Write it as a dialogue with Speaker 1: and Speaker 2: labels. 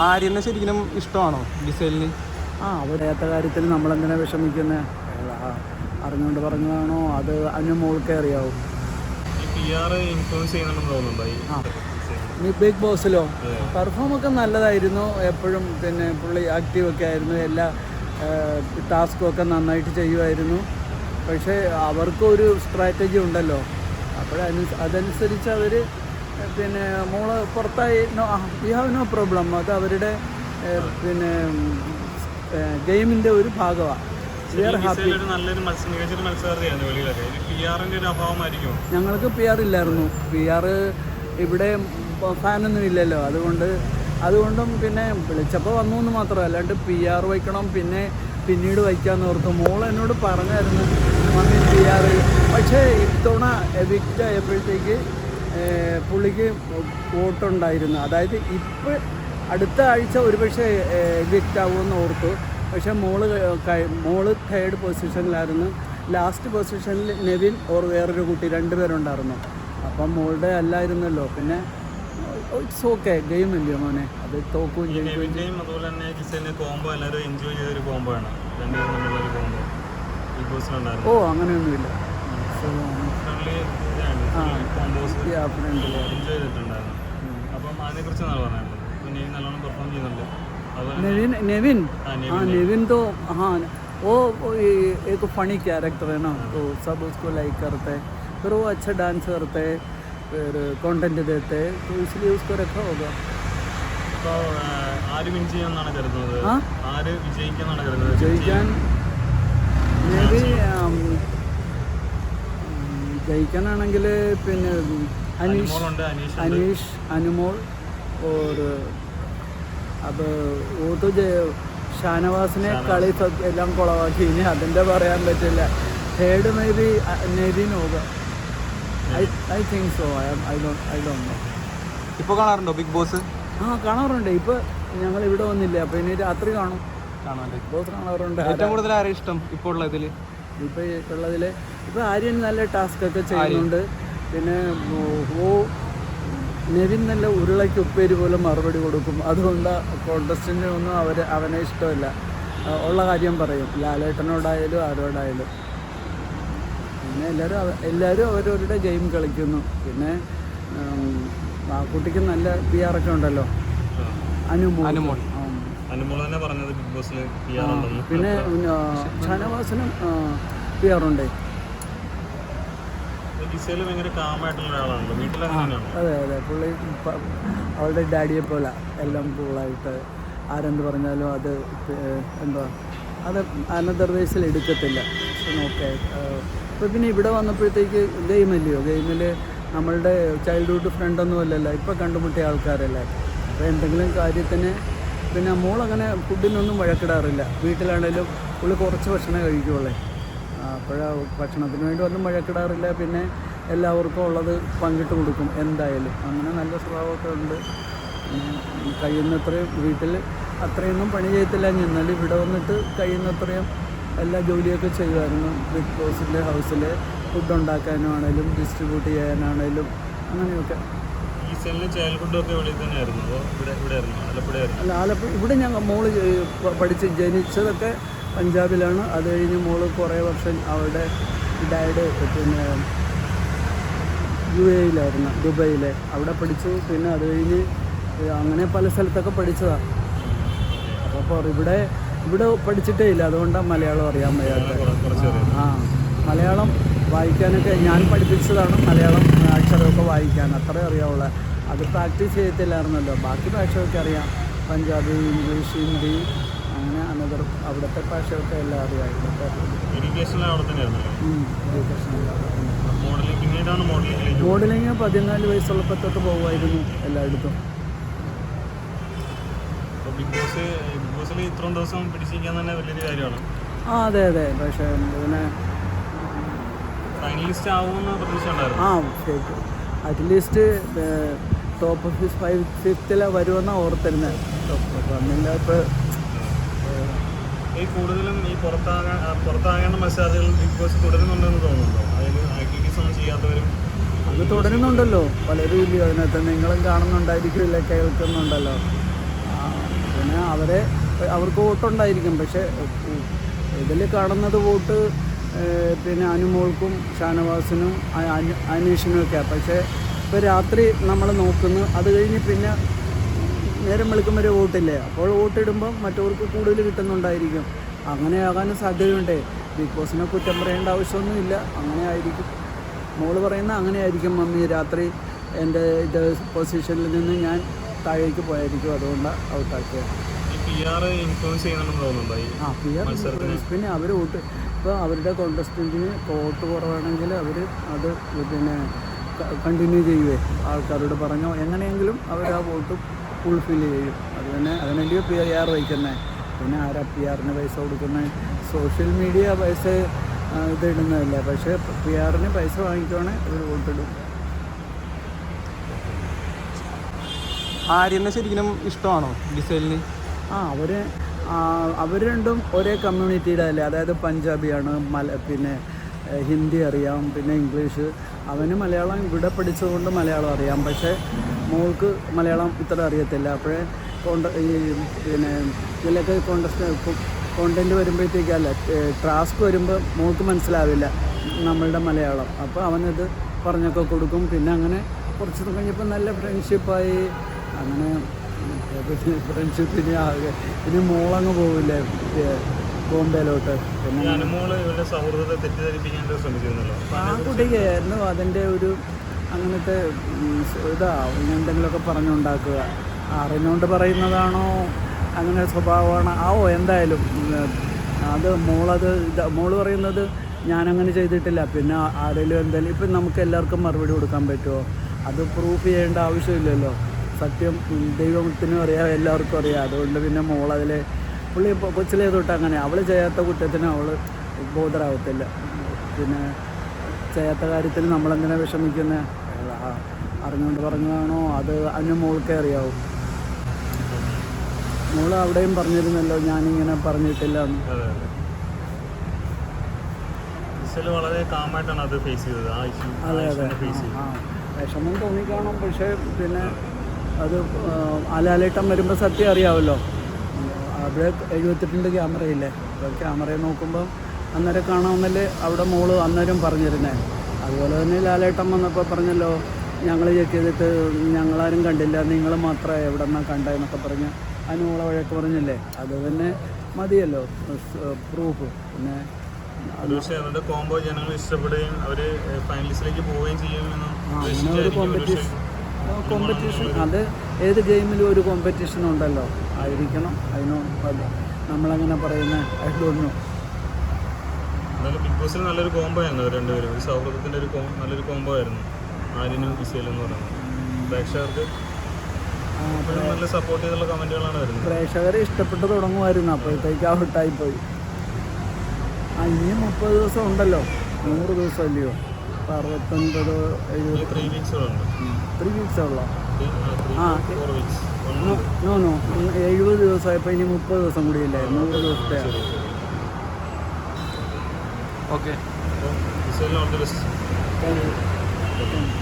Speaker 1: ആര്യനെ ശരിക്കും ഇഷ്ടമാണോ ഡിസൈലിന്?
Speaker 2: ആ അവിടെയാത്ത കാര്യത്തിൽ നമ്മളെന്തിനാ വിഷമിക്കുന്നത് അറിഞ്ഞുകൊണ്ട് പറഞ്ഞതാണോ? അത് അതിന് മോൾക്കേ അറിയാവും? ബിഗ് ബോസിലോ പെർഫോം ഒക്കെ നല്ലതായിരുന്നു. എപ്പോഴും പിന്നെ പുള്ളി ആക്റ്റീവ് ഒക്കെ ആയിരുന്നു. എല്ലാ ടാസ്കും ഒക്കെ നന്നായിട്ട് ചെയ്യുമായിരുന്നു. പക്ഷേ അവർക്കൊരു സ്ട്രാറ്റജി ഉണ്ടല്ലോ. അപ്പോൾ അതനുസരിച്ച് അവർ പിന്നെ മോൾ പുറത്തായി no you have no problem അത് അവരുടെ പിന്നെ ഗെയിമിന്റെ ഒരു ഭാഗമാണ് ഞങ്ങൾക്ക് പി ആർ ഇല്ലായിരുന്നു. പി ആർ ഇവിടെ ഫാനൊന്നും ഇല്ലല്ലോ. അതുകൊണ്ട് അതുകൊണ്ടും പിന്നെ വിളിച്ചപ്പോൾ വന്നു എന്ന് മാത്രമല്ല അല്ലാണ്ട് പി ആർ വയ്ക്കണം പിന്നെ പിന്നീട് വയ്ക്കാമെന്ന് ഓർത്തു മോൾ എന്നോട് പറഞ്ഞായിരുന്നു മമ്മി പി ആർ പക്ഷേ ഇത്തവണ എവിക്റ്റ് ആയപ്പോഴത്തേക്ക് പുള്ളിക്ക് വോട്ടുണ്ടായിരുന്നു. അതായത് ഇപ്പോൾ അടുത്ത ആഴ്ച ഒരുപക്ഷെ എവിക്റ്റ് ആവുമെന്ന് ഓർത്തു. പക്ഷേ മോൾ മോൾ തേർഡ് പൊസിഷനിലായിരുന്നു ലാസ്റ്റ് പൊസിഷനിൽ നെവിൻ ഓർ വേറൊരു കുട്ടി രണ്ടുപേരുണ്ടായിരുന്നു അപ്പം മോളുടെ അല്ലായിരുന്നല്ലോ. പിന്നെ ഇറ്റ്സ് ഓക്കെ ഗെയിം ഇല്ലയോ മോനെ? അത് തോക്കുകയും ചെയ്യും.
Speaker 3: നെവിന്റെയും അതുപോലെ തന്നെ ജിസേന്റെ കോംബോ എല്ലാവരും എൻജോയ് ചെയ്ത ഒരു കോംബോ ആണ്. രണ്ടുപേരും തമ്മിലുള്ള ഒരു കോംബോ ബിഗ് ബോസിലുണ്ടായിരുന്നു
Speaker 2: ഓ അങ്ങനെയൊന്നുമില്ല. नेविन
Speaker 3: हाँ नेविन
Speaker 2: तो हाँ वो एक फ़नी कैरेक्टर है ना तो सब उसको लाइक करते हैं फिर वो अच्छा डांस करते हैं फिर कंटेंट देते हैं तो इसलिए उसको रखा होगा
Speaker 3: हाँ?
Speaker 2: विजयिका मे बी ജയിക്കാനാണെങ്കിൽ പിന്നെ അനീഷ്
Speaker 3: അനീഷ്
Speaker 2: അനുമോൾ ഓർ അപ്പോൾ ഓത്ത് ഷാനവാസിനെ കളി എല്ലാം കുളവാക്കി. ഇനി അതിന്റെ പറയാൻ പറ്റില്ല. Herd may be nothing Oka I I think so I I don't I don't know
Speaker 1: ഇപ്പോൾ കാണാറുണ്ടോ ബിഗ് ബോസ്
Speaker 2: ആ കാണാറുണ്ട്. ഇപ്പോൾ ഞങ്ങൾ ഇവിടെ വന്നില്ല. അപ്പോൾ ഇനി രാത്രി കാണും.
Speaker 1: ബിഗ്
Speaker 2: ബോസ് കാണാറുണ്ട്.
Speaker 1: ഏറ്റവും കൂടുതൽ ആരെ ഇഷ്ടം ഇപ്പോൾ ഉള്ള ഇതിൽ
Speaker 2: ഇപ്പോൾ ഉള്ളതിൽ ഇപ്പോൾ ആര്യൻ നല്ല ടാസ്ക് ഒക്കെ ചെയ്യുന്നുണ്ട്. പിന്നെ ഓ- നെവിൻ നല്ല ഉരുളയ്ക്ക് ഉപ്പേരി പോലെ മറുപടി കൊടുക്കും. അതുകൊണ്ട് കോണ്ടസ്റ്റന്റിനൊന്നും അവർ അവനെ ഇഷ്ടമില്ല. ഉള്ള കാര്യം പറയും. ലാലേട്ടനോടായാലും ആരോടായാലും. പിന്നെ എല്ലാവരും എല്ലാവരും അവരവരുടെ ഗെയിം കളിക്കുന്നു. പിന്നെ ആ കുട്ടിക്ക് നല്ല പി ആർ ഒക്കെ ഉണ്ടല്ലോ. അനുമോൾ.
Speaker 1: അനുമോൾ.
Speaker 3: തന്നെ പറഞ്ഞത് ബിഗ് ബോസിൽ
Speaker 2: പിന്നെ ഷാനവാസനും പി
Speaker 3: അങ്ങനെയാണോ?
Speaker 2: അതെ അതെ. പുള്ളി അവളുടെ ഡാഡിയെ പോലെ എല്ലാം കൂളായിട്ട് ആരെന്ത് പറഞ്ഞാലും അത് എന്താ അത് അനദർ വേസിൽ എടുക്കത്തില്ല. ഓക്കെ ഇപ്പോൾ പിന്നെ ഇവിടെ വന്നപ്പോഴത്തേക്ക് ഗെയിമല്ലയോ? ഗെയിമിൽ നമ്മളുടെ ചൈൽഡ്ഹുഡ് ഫ്രണ്ടൊന്നും അല്ലല്ലോ. ഇപ്പോൾ കണ്ടുമുട്ടിയ ആൾക്കാരല്ലേ? അപ്പോൾ എന്തെങ്കിലും കാര്യത്തിന് പിന്നെ മോൾ അങ്ങനെ ഫുഡിനൊന്നും വഴക്കിടാറില്ല. വീട്ടിലാണേലും പുള്ളി കുറച്ച് ഭക്ഷണം കഴിക്കുള്ളേ. അപ്പോൾ ഭക്ഷണത്തിന് വേണ്ടി ഒന്നും വഴക്കിടാറില്ല. പിന്നെ എല്ലാവർക്കും ഉള്ളത് പങ്കിട്ട് കൊടുക്കും എന്തായാലും. അങ്ങനെ നല്ല സ്വഭാവമൊക്കെ ഉണ്ട്. കഴിയുന്നത്രയും വീട്ടിൽ അത്രയൊന്നും പണി ചെയ്യത്തില്ല. എന്നാലും ഇവിടെ വന്നിട്ട് കഴിയുന്നത്രയും എല്ലാ ജോലിയൊക്കെ ചെയ്യുമായിരുന്നു. ബിഗ് ബോസിന്റെ ഹൗസിൽ ഫുഡ് ഉണ്ടാക്കാനാണേലും ഡിസ്ട്രിബ്യൂട്ട് ചെയ്യാനാണേലും അങ്ങനെയൊക്കെ.
Speaker 3: ജിസേലിന് ചൈൽഡ്ഹുഡ് ഒക്കെ വെളിയിൽ തന്നെയായിരുന്നു? അതോ ഇവിടെ ഇവിടെ ആയിരുന്നു? ആലപ്പുഴയായിരുന്നു
Speaker 2: അല്ല ആലപ്പുഴ ഇവിടെ ഞങ്ങൾ മോൾ പഠിച്ച് ജനിച്ചതൊക്കെ പഞ്ചാബിലാണ്. അത് കഴിഞ്ഞ് മോൾ കുറേ വർഷം അവിടെ ഡാഡ് പിന്നെ യു എയിലായിരുന്നു ദുബൈയിൽ അവിടെ പഠിച്ചു. പിന്നെ അത് കഴിഞ്ഞ് അങ്ങനെ പല സ്ഥലത്തൊക്കെ പഠിച്ചതാണ് അപ്പോൾ ഇവിടെ ഇവിടെ പഠിച്ചിട്ടേ ഇല്ല. അതുകൊണ്ടാണ് മലയാളം അറിയാൻ
Speaker 3: വയ്യാത്ത.
Speaker 2: ആ മലയാളം വായിക്കാനൊക്കെ ഞാൻ പഠിപ്പിച്ചതാണ് മലയാളം അക്ഷരമൊക്കെ വായിക്കാൻ. അത്രേ അറിയാവുള്ളൂ. അത് പ്രാക്ടീസ് ചെയ്തില്ലായിരുന്നല്ലോ ബാക്കി ഭാഷയൊക്കെ അറിയാം. പഞ്ചാബി ഇംഗ്ലീഷ് ഹിന്ദി അങ്ങനെ അനദർ അവിടുത്തെ ഭാഷയൊക്കെ എല്ലാം
Speaker 3: അറിയാം. മോഡലിംഗ്
Speaker 2: പതിനാല് വയസ്സുള്ളപ്പോൾ തൊട്ട് പോകുമായിരുന്നു എല്ലായിടത്തും
Speaker 3: അപ്പോൾ ബിഗ് ബോസ് ബിഗ് ബോസിൽ ഇത്രയും ദിവസം പിടിച്ചിരിക്കാൻ തന്നെ വലിയൊരു കാര്യമാണ്.
Speaker 2: ആ അതെ അതെ. പക്ഷേ പിന്നെ
Speaker 3: ഫൈനലിസ്റ്റ് ആവുമെന്ന് പ്രതീക്ഷ ഉണ്ടായിരുന്നു
Speaker 2: ആ അറ്റ്ലീസ്റ്റ് ടോപ്പ് ഫൈവ് ഫിഫ്തിലെ വരുമെന്നാണ് ഓർത്തിരുന്നത് വന്നില്ല ഇപ്പോൾ
Speaker 3: ഈ കൂടുതലും ഈ പുറത്താകാൻ പുറത്താകേണ്ട മത്സരാർത്ഥികൾ ബിഗ് ബോസ് തുടരുന്നുണ്ടെന്ന് തോന്നുന്നുണ്ടോ? അതിൽ ചെയ്യാത്തവരും
Speaker 2: അത് തുടരുന്നുണ്ടല്ലോ. പലരും ഇല്ലയോ അതിനകത്ത് നിങ്ങളും കാണുന്നുണ്ടായിരിക്കില്ല കേൾക്കുന്നുണ്ടല്ലോ. പിന്നെ അവരെ അവർക്ക് വോട്ടുണ്ടായിരിക്കും. പക്ഷേ ഇതിൽ കാണുന്നത് വോട്ട് പിന്നെ അനുമോൾക്കും ഷാനവാസിനും അനീഷിനും ഒക്കെയാണ് പക്ഷേ ഇപ്പോൾ രാത്രി നമ്മൾ നോക്കുന്നു. അത് കഴിഞ്ഞ് പിന്നെ നേരം വെളുക്കും വരെ വോട്ടില്ലേ? അപ്പോൾ വോട്ടിടുമ്പം മറ്റവർക്ക് കൂടുതൽ കിട്ടുന്നുണ്ടായിരിക്കും. അങ്ങനെ ആകാനും സാധ്യതയുണ്ട്. ബിഗ് ബോസിനെ കുറ്റം പറയേണ്ട ആവശ്യമൊന്നുമില്ല. അങ്ങനെ ആയിരിക്കും. മോൾ പറയുന്ന അങ്ങനെ ആയിരിക്കും മമ്മി. രാത്രി എന്റെ ഇത് പൊസിഷനിൽ നിന്ന് ഞാൻ താഴേക്ക് പോയായിരിക്കും. അതുകൊണ്ടാണ് ഔട്ടാക്കിയത്
Speaker 3: ചെയ്യുന്നുണ്ടെന്ന്
Speaker 2: ആ പി ആർ പിന്നെ അവർ വോട്ട്. ഇപ്പോൾ അവരുടെ കോണ്ടസ്റ്റന്റിന് വോട്ട് കുറവാണെങ്കിൽ അവർ അത് പിന്നെ കണ്ടിന്യൂ ചെയ്യുവേ. ആൾക്കാരോട് പറഞ്ഞോ എങ്ങനെയെങ്കിലും അവർ ആ വോട്ട് ഫുൾഫിൽ ചെയ്യും. അത് തന്നെ അതിനുവേണ്ടി പി ആർ വയ്ക്കുന്നത് പിന്നെ ആരാ പി ആറിന് പൈസ കൊടുക്കുന്നത് സോഷ്യൽ മീഡിയ പൈസ ഇതിടുന്നതല്ല പക്ഷേ പി ആറിന് പൈസ വാങ്ങിക്കുവാണെങ്കിൽ അവർ വോട്ടിടും
Speaker 1: ആര്യനെ ശരിക്കും ഇഷ്ടമാണോ ഡിസൈലിന്?
Speaker 2: ആ അവർ അവർ രണ്ടും ഒരേ കമ്മ്യൂണിറ്റിയുടെ അല്ലേ? അതായത് പഞ്ചാബിയാണ് മല പിന്നെ ഹിന്ദി അറിയാം പിന്നെ ഇംഗ്ലീഷ് അവന് മലയാളം ഇവിടെ പഠിച്ചതുകൊണ്ട് മലയാളം അറിയാം. പക്ഷേ മോൾക്ക് മലയാളം ഇത്ര അറിയത്തില്ല. അപ്പോഴേ കോണ്ട ഈ പിന്നെ ഇതിലൊക്കെ കോണ്ടസ്റ്റ് കോണ്ടന്റ് വരുമ്പോഴത്തേക്കല്ല ടാസ്ക് വരുമ്പോൾ മോൾക്ക് മനസ്സിലാവില്ല നമ്മളുടെ മലയാളം. അപ്പോൾ അവനത് പറഞ്ഞൊക്കെ കൊടുക്കും. പിന്നെ അങ്ങനെ കുറച്ച് കഴിഞ്ഞപ്പോൾ നല്ല ഫ്രണ്ട്ഷിപ്പായി അങ്ങനെ ഫ്രണ്ട്ഷിപ്പിന് ആകെ ഇനി മോളങ്ങ് പോവില്ലേ? ബോംബെയിലോട്ട് പിന്നെ
Speaker 3: ഈ അനുമോൾ ഇവരുടെ സൗഹൃദത്തെ തെറ്റിദ്ധരിപ്പിക്കാൻ ശ്രമിച്ചിരുന്നല്ലോ.
Speaker 2: ആ അതിന്റെ ഒരു അങ്ങനത്തെ ഇതാ ഇങ്ങനെ എന്തെങ്കിലുമൊക്കെ പറഞ്ഞുണ്ടാക്കുക. അറിഞ്ഞുകൊണ്ട് പറയുന്നതാണോ? അങ്ങനെ സ്വഭാവമാണ്. ആവോ എന്തായാലും. അത് മോളത് ഇത് മോൾ പറയുന്നത് ഞാനങ്ങനെ ചെയ്തിട്ടില്ല. പിന്നെ ആരെങ്കിലും എന്തായാലും ഇപ്പം നമുക്ക് എല്ലാവർക്കും മറുപടി കൊടുക്കാൻ പറ്റുമോ അത് പ്രൂഫ് ചെയ്യേണ്ട ആവശ്യമില്ലല്ലോ. സത്യം ദൈവത്തിനും അറിയാം എല്ലാവർക്കും അറിയാം. അതുകൊണ്ട് പിന്നെ മോളതിൽ പുള്ളി കൊച്ചിലേ തൊട്ട് അങ്ങനെ അവൾ ചെയ്യാത്ത കുറ്റത്തിന് അവൾ ബോധരാകത്തില്ല പിന്നെ ചെയ്യാത്ത കാര്യത്തിൽ നമ്മളെങ്ങനെ വിഷമിക്കുന്നത് അറിഞ്ഞുകൊണ്ട് പറഞ്ഞതാണോ? അത് അതിന് മോൾക്കേ അറിയാവും. മോൾ അവിടെയും പറഞ്ഞിരുന്നല്ലോ ഞാനിങ്ങനെ പറഞ്ഞിട്ടില്ല
Speaker 3: വളരെ കാമായിട്ടാണ് അത് ഫേസ് ചെയ്തത്.
Speaker 2: അതെ അതെ. വിഷമം തോന്നിക്കാണും പക്ഷേ പിന്നെ അത് അലാലേട്ടം വരുമ്പോൾ സത്യം അറിയാമല്ലോ അവിടെ എഴുപത്തെട്ടിന്റെ ക്യാമറയില്ലേ? അപ്പോൾ ക്യാമറയെ നോക്കുമ്പോൾ അന്നേരം കാണാമെന്നല്ലേ അവിടെ മോൾ അന്നേരം പറഞ്ഞിരുന്നേ. അതുപോലെ തന്നെ ലാലേട്ടൻ വന്നപ്പോൾ പറഞ്ഞല്ലോ ഞങ്ങൾ ചെക്ക് ചെയ്തിട്ട് ഞങ്ങളാരും കണ്ടില്ല നിങ്ങൾ മാത്രമേ എവിടെ നിന്നാണ് കണ്ടതെന്നൊക്കെ പറഞ്ഞ് അതിന് മോളെ വഴക്ക് പറഞ്ഞില്ലേ? അത് തന്നെ മതിയല്ലോ പ്രൂഫ് പിന്നെ
Speaker 3: അത് പക്ഷേ അവരുടെ കോംബോ ജനങ്ങൾ ഇഷ്ടപ്പെടുകയും അവർ ഫൈനലിസ്റ്റിലേക്ക് പോവുകയും ചെയ്യുമെന്ന്
Speaker 2: കോമ്പറ്റീഷൻ അത് ഏത് ഗെയിമിലും ഒരു കോമ്പറ്റീഷൻ ഉണ്ടല്ലോ. ആയിരിക്കണം. അതിനോ അത് നമ്മളങ്ങനെ പറയുന്ന തോന്നുന്നു
Speaker 3: ബിഗ് ബോസിൽ നല്ലൊരു കോംബോ ആയിരുന്നു രണ്ടുപേരും. ഒരു സൗഹൃദത്തിന്റെ ഒരു കോ- നല്ലൊരു കോംബോ ആയിരുന്നു. ആര്യനും വിസയിലും എന്ന് പറയുന്നത്. പ്രേക്ഷകർക്ക് നല്ല സപ്പോർട്ട് ചെയ്തുള്ള കമന്റുകളാണ് വരുന്നത്.
Speaker 2: പ്രേക്ഷകർ ഇഷ്ടപ്പെട്ട് തുടങ്ങുമായിരുന്നു. അപ്പോഴത്തേക്ക് ഔട്ടായിപ്പോയി ആ ഇനി മുപ്പത് ദിവസം ഉണ്ടല്ലോ. നൂറ് ദിവസം അല്ലയോ? അറുപത്തൊൻപത് എഴുപത്
Speaker 3: ത്രീ
Speaker 2: ആ.
Speaker 3: ഫോർ വീക്സ്
Speaker 2: നോ നോ എഴുപത് ദിവസമായപ്പോൾ ഇനി മുപ്പത് ദിവസം കൂടി ഇല്ല നൂറ് ദിവസത്തെ.
Speaker 1: Okay.
Speaker 3: All the best
Speaker 2: thank you